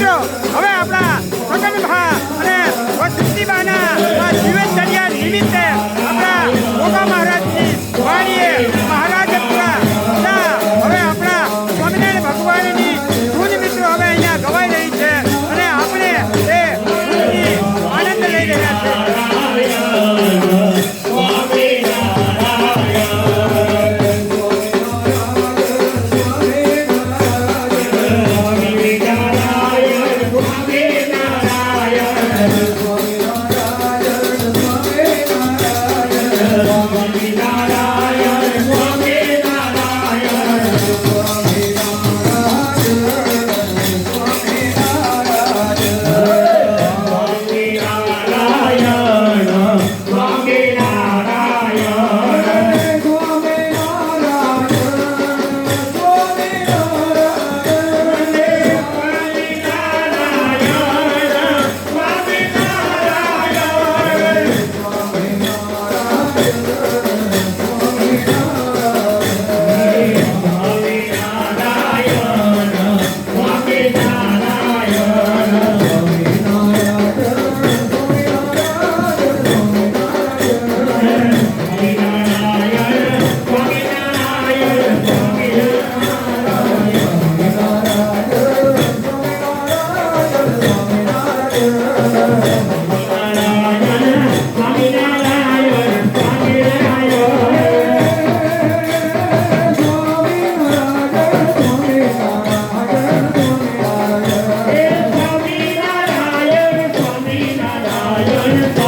મિત્રો હવે આપણા છગનભાઈ Bhagwan Vidara Hallelujah.